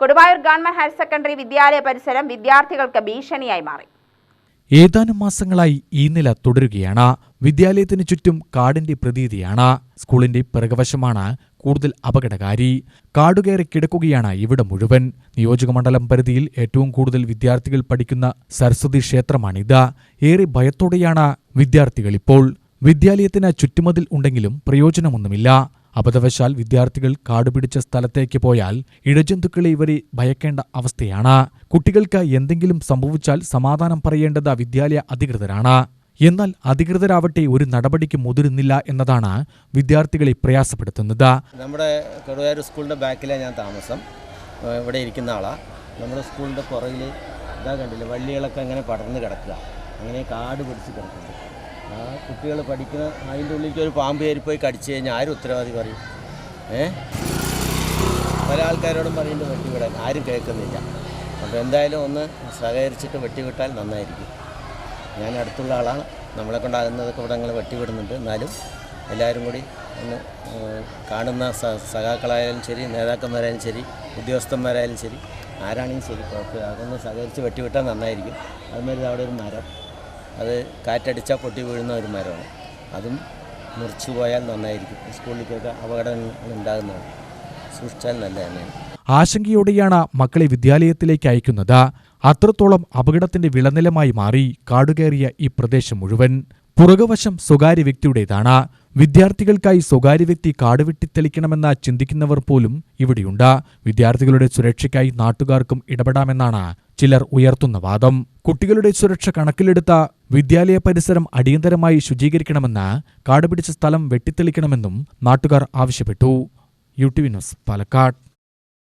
Koduvayur government higher secondary വിദ്യാലയ പരിസരം വിദ്യാർത്ഥികൾക്ക് ഭീഷണിയായി മാറി. ഏതാനും മാസങ്ങളായി ഈ നില തുടരുകയാണ്. വിദ്യാലയത്തിന് ചുറ്റും കാടിന്റെ പ്രതീതിയാണ്. സ്കൂളിന്റെ പിറകുവശമാണ് കൂടുതൽ അപകടകാരി. കാടുകയറി കിടക്കുകയാണ് ഇവിടെ മുഴുവൻ. നിയോജകമണ്ഡലം പരിധിയിൽ ഏറ്റവും കൂടുതൽ വിദ്യാർത്ഥികൾ പഠിക്കുന്ന സരസ്വതി ക്ഷേത്രമാണിത്. ഏറെ ഭയത്തോടെയാണ് വിദ്യാർത്ഥികൾ ഇപ്പോൾ. വിദ്യാലയത്തിന് ചുറ്റുമതിൽ ഉണ്ടെങ്കിലും പ്രയോജനമൊന്നുമില്ല. അബദ്ധവശാൽ വിദ്യാർത്ഥികൾ കാടുപിടിച്ച സ്ഥലത്തേക്ക് പോയാൽ ഇഴജന്തുക്കളെ ഇവരെ ഭയക്കേണ്ട അവസ്ഥയാണ്. കുട്ടികൾക്ക് എന്തെങ്കിലും സംഭവിച്ചാൽ സമാധാനം പറയേണ്ടത് വിദ്യാലയ അധികൃതരാണ്. എന്നാൽ അധികൃതരാവട്ടെ ഒരു നടപടിക്ക് മുതിരുന്നില്ല എന്നതാണ് വിദ്യാർത്ഥികളെ പ്രയാസപ്പെടുത്തുന്നത്. നമ്മുടെ കൊടുവായൂർ സ്കൂളിന്റെ ബാക്കിലാണ് ഞാൻ താമസം. ഇവിടെ ഇരിക്കുന്ന ആളാണ് നമ്മുടെ സ്കൂളിന്റെ പുറകിൽ ഇതാ കണ്ടില്ല വള്ളികളൊക്കെ അങ്ങനെ പടർന്ന് കിടക്കുക. അങ്ങനെ കാട് പിടിച്ച് കിടക്കുന്നുണ്ട്. ആ കുട്ടികൾ പഠിക്കുന്ന അതിന്റെ ഉള്ളിലേക്ക് ഒരു പാമ്പ് കയറി പോയി കടിച്ചു കഴിഞ്ഞാൽ ആരും ഉത്തരവാദി പറയും. ഏ? പല ആൾക്കാരോടും പറയുന്നുണ്ട് വെട്ടിവിടാൻ ആരും കേൾക്കുന്നില്ല. അപ്പോൾ എന്തായാലും ഒന്ന് സഹകരിച്ചിട്ട് വെട്ടിവിട്ടാൽ നന്നായിരിക്കും. ഞാൻ അടുത്തുള്ള ആളാണ്. നമ്മളെ കൊണ്ടാകുന്നതൊക്കെ ഇവിടെ ഞങ്ങൾ വെട്ടിവിടുന്നുണ്ട്. എന്നാലും എല്ലാവരും കൂടി ഒന്ന് കാണുന്ന സഖാക്കളായാലും ശരി നേതാക്കന്മാരായാലും ശരി ഉദ്യോഗസ്ഥന്മാരായാലും ശരി ആരാണെങ്കിലും ശരി കുഴപ്പമില്ല. അതൊന്ന് സഹകരിച്ച് വെട്ടിവിട്ടാൽ നന്നായിരിക്കും. അതുമാതിരി അവിടെ ഒരു മരം. അത് കാറ്റടിച്ചാൽ പൊട്ടി വീഴുന്ന ഒരു മരമാണ്. അതും മുറിച്ചു പോയാൽ നന്നായിരിക്കും. സ്കൂളിലേക്കൊക്കെ അപകടങ്ങൾ ഉണ്ടാകുന്നതാണ് സൂക്ഷിച്ചാൽ നല്ല തന്നെയാണ്. ആശങ്കയോടെയാണ് മക്കളെ വിദ്യാലയത്തിലേക്ക് അയക്കുന്നത്. അത്രത്തോളം അപകടത്തിന്റെ വിളനിലമായി മാറി കാടുകയറിയ ഈ പ്രദേശം മുഴുവൻ. പുറകുവശം സ്വകാര്യ വ്യക്തിയുടേതാണ്. വിദ്യാർത്ഥികൾക്കായി സ്വകാര്യ വ്യക്തി കാട് വെട്ടിത്തെളിക്കണമെന്ന് ചിന്തിക്കുന്നവർ പോലും ഇവിടെയുണ്ട്. വിദ്യാർത്ഥികളുടെ സുരക്ഷയ്ക്കായി നാട്ടുകാർക്കും ഇടപെടാമെന്നാണ് ചിലർ ഉയർത്തുന്ന വാദം. കുട്ടികളുടെ സുരക്ഷ കണക്കിലെടുത്ത വിദ്യാലയ പരിസരം അടിയന്തരമായി ശുചീകരിക്കണമെന്ന് കാടുപിടിച്ച സ്ഥലം വെട്ടിത്തെളിക്കണമെന്നും നാട്ടുകാർ ആവശ്യപ്പെട്ടു. U T V news Palakkad.